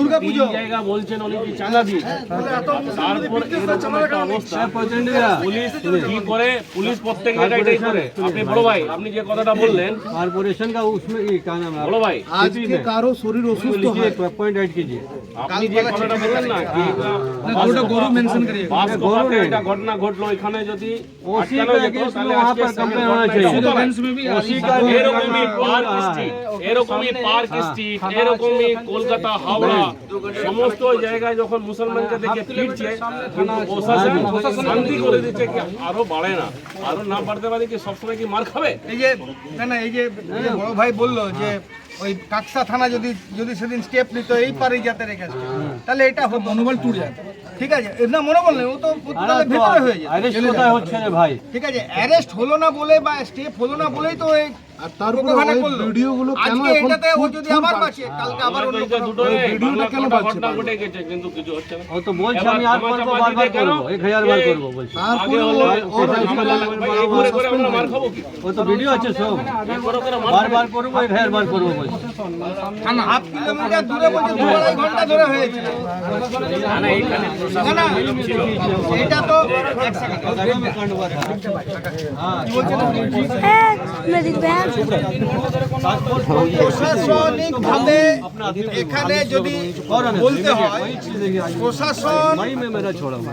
দুর্গাপুজো তিন জায়গা বলছেন উনি কি চাঁদা দিয়ে তারপর এরকম একটা অবস্থা পুলিশ কি করে পুলিশ প্রত্যেক জায়গায় এটাই করে আপনি বড় ভাই আপনি যে কথাটা বললেন कारपोरेशन का उसमें ये क्या नाम है বড় ভাই আজকে কারো শরীর অসুস্থ लिखिए হয় पॉइंट ऐड कीजिए আপনি যে কথাটা বললেন না কি গরুটা গরু মেনশন করিয়ে বাসকোপাতে একটা ঘটনা ঘটলো এখানে যদি उसी আটকানো का যেত, केस में তাহলে वहाँ আজকে पर সামনে कंप्लेन होना ঘটনা হতো না। चाहिए उसी का এরকমই পার্ক স্ট্রিট এরকমই পার্ক স্ট্রিট এরকমই কলকাতা হাওড়া সমস্ত জায়গায় যখন মুসলমানকে দেখে ফিরছে শান্তি করে দিচ্ছে কি আরও বাড়ে না? আরও না বাড়তে পারে কি সবসময় কি মার খাবে? এই যে না না এই যে হ্যাঁ। বড় ভাই যে ওই কাকসা থানা যদি যদি সেদিন স্টেপ নিত এই যাতে রেখেছে তাহলে এটা হতো মনোবল টুট ঠিক আছে না মনোবল নেই ও তো ভেতরে হয়ে যায়। ঠিক আছে অ্যারেস্ট হলো না বলে বা স্টেপ হলো না বলেই তো আর তারপরে ভিডিওগুলো কেন এটাতে ও যদি আবার বাসে কালকে আবার অন্য দুটো ভিডিওটা কেন বাসে ঘটনা ঘটে গেছে কিন্তু কিছু হচ্ছে না। ও তো বলছে আমি আর করব বারবার করব 1000 বার করব বলছে। তারপরে ও করে করে আমরা মার খাব কি? ও তো ভিডিও আছে সব। বারবার করব 1000 বার করব বলছে। না হাফ কিলোমিটার দূরে বলছে 2 ঘণ্টা ধরে হয়েছে। না না এইখানে না এটা তো এক সেকেন্ড। হ্যাঁ। মেডিক ব্যাগ প্রশাসনিকভাবে এখানে যদি বলতে হয় প্রশাসন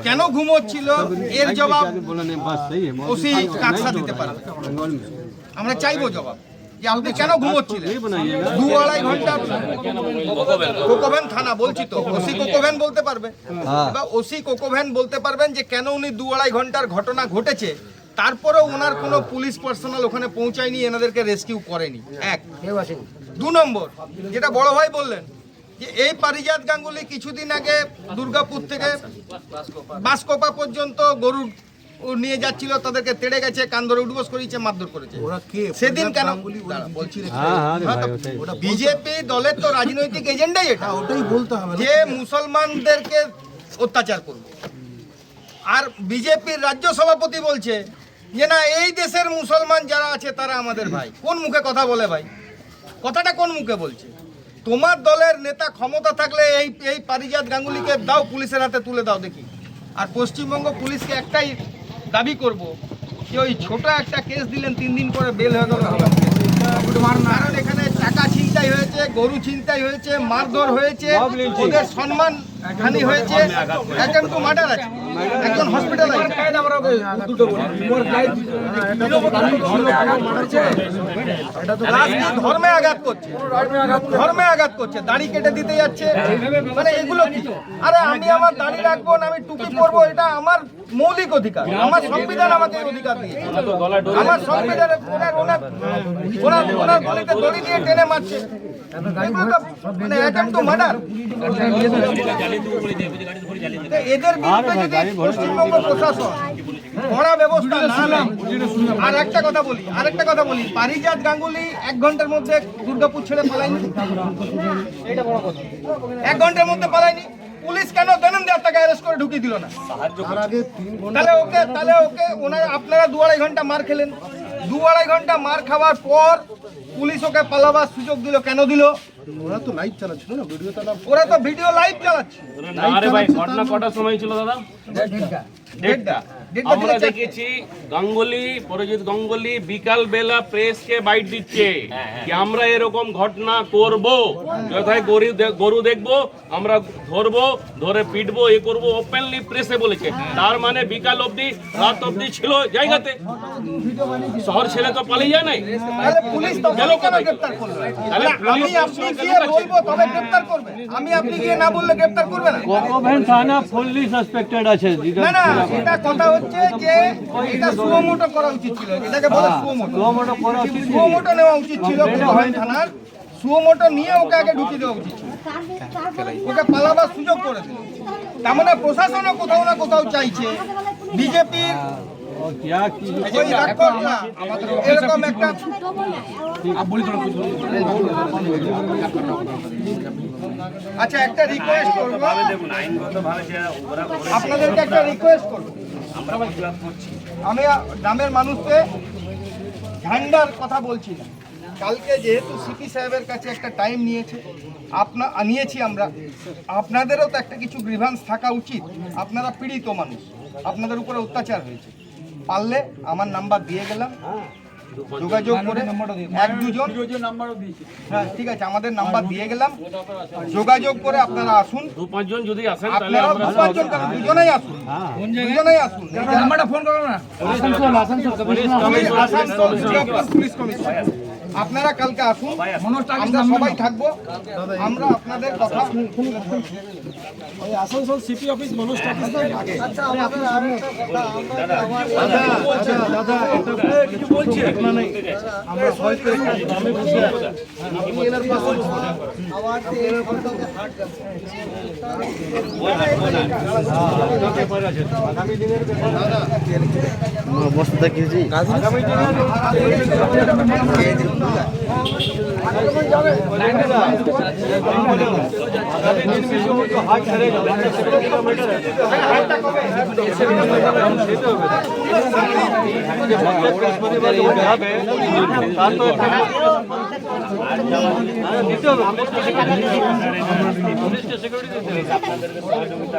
কেন ঘুমোচ্ছিল? এর জবাব ওসি কাকসা দিতে পারবে আমরা চাইব জবাব যে আপনি কেন ঘুমোচ্ছিলেন? দু আড়াই ঘণ্টা কোকোভ্যান থানা বলছি তো ওসি কোকোভ্যান বলতে পারবে? হ্যাঁ। বা ওসি কোকোভ্যান বলতে পারবেন যে কেন উনি দু আড়াই ঘণ্টার ঘটনা ঘটেছে? তারপরেও ওনার কোনো পুলিশ পার্সোনাল ওখানে পৌঁছায়নি এনাদেরকে রেস্কিউ করেনি। এক। দু নম্বর যেটা বড় ভাই বললেন যে এই পারিজাত গাঙ্গুলি কিছুদিন আগে দুর্গাপুর থেকে বাসকোপা পর্যন্ত গরু নিয়ে যাচ্ছিল তাদেরকে তেড়ে গেছে কান ধরে করিয়েছে মারধর করেছে। সেদিন কেন হ্যাঁ, হ্যাঁ, হ্যাঁ, বিজেপি দলের তো রাজনৈতিক এজেন্ডাই এটা। ওটাই বলতে হবে যে মুসলমানদেরকে অত্যাচার করবে। আর বিজেপির রাজ্য সভাপতি বলছে যে না এই দেশের মুসলমান যারা আছে তারা আমাদের ভাই। কোন মুখে কথা বলে ভাই? কথাটা কোন মুখে বলছে? তোমার দলের নেতা ক্ষমতা থাকলে এই এই পারিজাত গাঙ্গুলিকে দাও পুলিশের হাতে তুলে দাও দেখি। আর পশ্চিমবঙ্গ পুলিশকে একটাই দাবি করব যে ওই ছোট একটা কেস দিলেন তিন দিন করে বেল হয়ে গেল। কারণ এখানে টাকা ছিনতাই হয়েছে গরু ছিনতাই হয়েছে মারধর হয়েছে ওদের সম্মান হানি হয়েছে। একজন তো মার্ডার আছে একজন হসপিটাল আছে। ধর্মে আঘাত করছে ধর্মে আঘাত করছে দাড়ি কেটে দিতে যাচ্ছে। মানে এগুলো কি? আরে আমি আমার দাড়ি রাখব না আমি টুপি পরবো এটা আমার মৌলিক অধিকার আমার সংবিধান আমাকে অধিকার দিয়েছে। আমার সংবিধানের ওনার গলিতে দড়ি দিয়ে টেনে মারছে। মানে পশ্চিমবঙ্গ বলি গাঙ্গুলি এক ঘণ্টার মধ্যে ছেড়ে পালায়নি। এক ঘণ্টার মধ্যে পালায়নি। পুলিশ কেন তাকে অ্যারেস্ট করে ঢুকিয়ে দিল না? তাহলে ওকে তাহলে ওকে ওনারা আপনারা দু আড়াই ঘণ্টা মার খেলেন। দু আড়াই ঘণ্টা মার খাওয়ার পর পুলিশ ওকে পালাবার সুযোগ দিল কেন দিল? ওরা তো লাইভ চালাচ্ছিল না ভিডিও ওরা তো ভিডিও লাইভ চালাচ্ছে। আরে ভাই ঘটনা কটার সময় ছিল দাদা? দেড়টা? আমরা দেখেছি গাঙ্গুলি পরজিৎ গাঙ্গুলি বিকাল বেলা প্রেসকে বাইট দিচ্ছে কি আমরা এরকম ঘটনা করব? যথায় গরু গরু দেখব আমরা ধরবো ধরে পিটবো এ করব ওপেনলি প্রেসে বলেছে। তার মানে বিকাল অবধি রাত অবধি ছিল জায়গাতে। শহর ছেড়ে তো পালিয়ে যায় নাই। পুলিশ তো গেল কেন গ্রেফতার করল তাহলে তাহলে আমি আপনি গিয়ে বলব তবে গ্রেফতার করবে। আমি আপনি গিয়ে না বললে গ্রেফতার করবে না। থানা ফুললি সাসপেক্টেড আছে না না এটা কথা হচ্ছে যে এটা সুমোটো করা উচিত ছিল এটাকে বলে হ্যাঁ, সুমোটো। সুমোটো করা উচিত সুমোটো নেওয়া উচিত ছিল হ্যাঁ, হ্যাঁ। থানার। সুমোটো নিয়ে ওকে আগে ঢুকিয়ে দেওয়া উচিত ওকে পালাবার সুযোগ করে দিল। তার মানে প্রশাসনও কোথাও না কোথাও চাইছে। বিজেপির এরকম একটা আচ্ছা একটা রিকোয়েস্ট করব। আপনাদেরকে একটা রিকোয়েস্ট করব। আমি গ্রামের মানুষকে ঝান্ডার কথা বলছি না। কালকে যেহেতু সিপি সাহেবের কাছে একটা টাইম নিয়েছে আপনা নিয়েছি আমরা। আপনাদেরও তো একটা কিছু গ্রিভান্স থাকা উচিত। আপনারা পীড়িত মানুষ। আপনাদের উপরে অত্যাচার হয়েছে। পারলে আমার নাম্বার দিয়ে গেলাম। যোগাযোগ করে এক দুজন হ্যাঁ ঠিক আছে আমাদের নাম্বার দিয়ে গেলাম। যোগাযোগ করে আপনারা আসুন। দু পাঁচজন যদি আসেন আপনারা দু পাঁচজন দুজনেই আসুন। দুজনেই আসুন। নাম্বারটা ফোন করো না। পুলিশ কমিশন আপনারা কালকে আসুন। আমরা সবাই থাকব। আমরা আপনাদের কথা ওই আসানসোল সিটি অফিস মনোজ আগামী দিনের বসতে দেখেছি। আগামী দিনের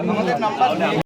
আমাদের নাম্বার